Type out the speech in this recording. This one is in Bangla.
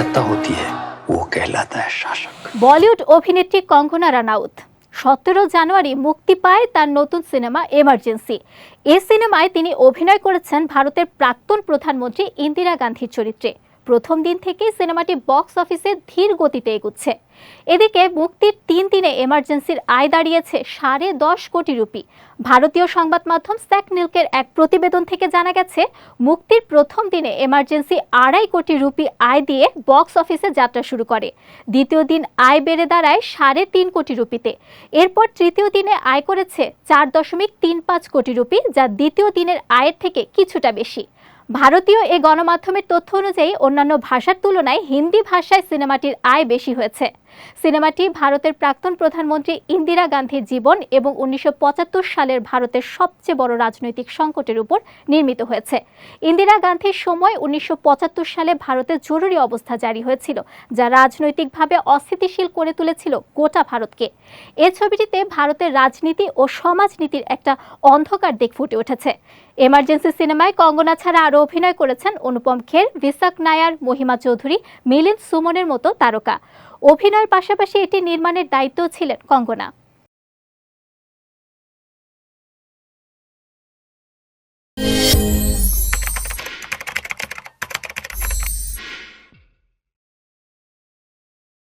सत्ता होती है वो कहलाता है शासक বলিউড অভিনেত্রী কঙ্গনা রানাউত সতেরো জানুয়ারি মুক্তি পায় তার নতুন সিনেমা এমার্জেন্সি এই সিনেমায় তিনি অভিনয় করেছেন ভারতের প্রাক্তন প্রধানমন্ত্রী ইন্দিরা গান্ধীর চরিত্রে প্রথম দিন থেকেই সিনেমাটি বক্স অফিসে ধীর গতিতে এগুচ্ছে। এদিকে মুক্তির তিন দিনে এমার্জেন্সির আয় দাঁড়িয়েছে সাড়ে দশ কোটি রুপি। ভারতীয় সংবাদ মাধ্যম স্যাক নিলকের এক প্রতিবেদন থেকে জানা গেছে, মুক্তির প্রথম দিনে এমার্জেন্সি আড়াই কোটি রুপি আয় দিয়ে বক্স অফিসে যাত্রা শুরু করে। দ্বিতীয় দিন আয় বেড়ে দাঁড়ায় সাড়ে তিন কোটি রুপিতে। এরপর তৃতীয় দিনে আয় করেছে চার দশমিক তিন পাঁচ কোটি রুপি, যা দ্বিতীয় দিনের আয়ের থেকে কিছুটা বেশি। ভারতীয় এ গণমাধ্যমের তথ্য অনুযায়ী অন্যান্য ভাষার তুলনায় হিন্দি ভাষায় সিনেমাটির আয় বেশি হয়েছে। সিনেমাটি ভারতের প্রাক্তন প্রধানমন্ত্রী ইন্দিরা গান্ধীর জীবন এবং উনিশশো সালের ভারতের সবচেয়ে বড় রাজনৈতিক সংকটের উপর নির্মিত হয়েছে। ইন্দিরা গান্ধীর সময় উনিশশো সালে ভারতে জরুরি অবস্থা জারি হয়েছিল, যা রাজনৈতিকভাবে অস্থিতিশীল করে তুলেছিল গোটা ভারতকে। এ ছবিটিতে ভারতের রাজনীতি ও সমাজনীতির একটা অন্ধকার দিক ফুটে উঠেছে। এমার্জেন্সি সিনেমায় কঙ্গনা ছাড়া আরও অভিনয় করেছেন অনুপম খের ভিসাক নায়ার, মহিমা চৌধুরী, মিলিন্দ সুমনের মতো তারকা। অভিনয়ের পাশাপাশি এটি নির্মাণের দায়িত্ব ছিলেন কঙ্গনা।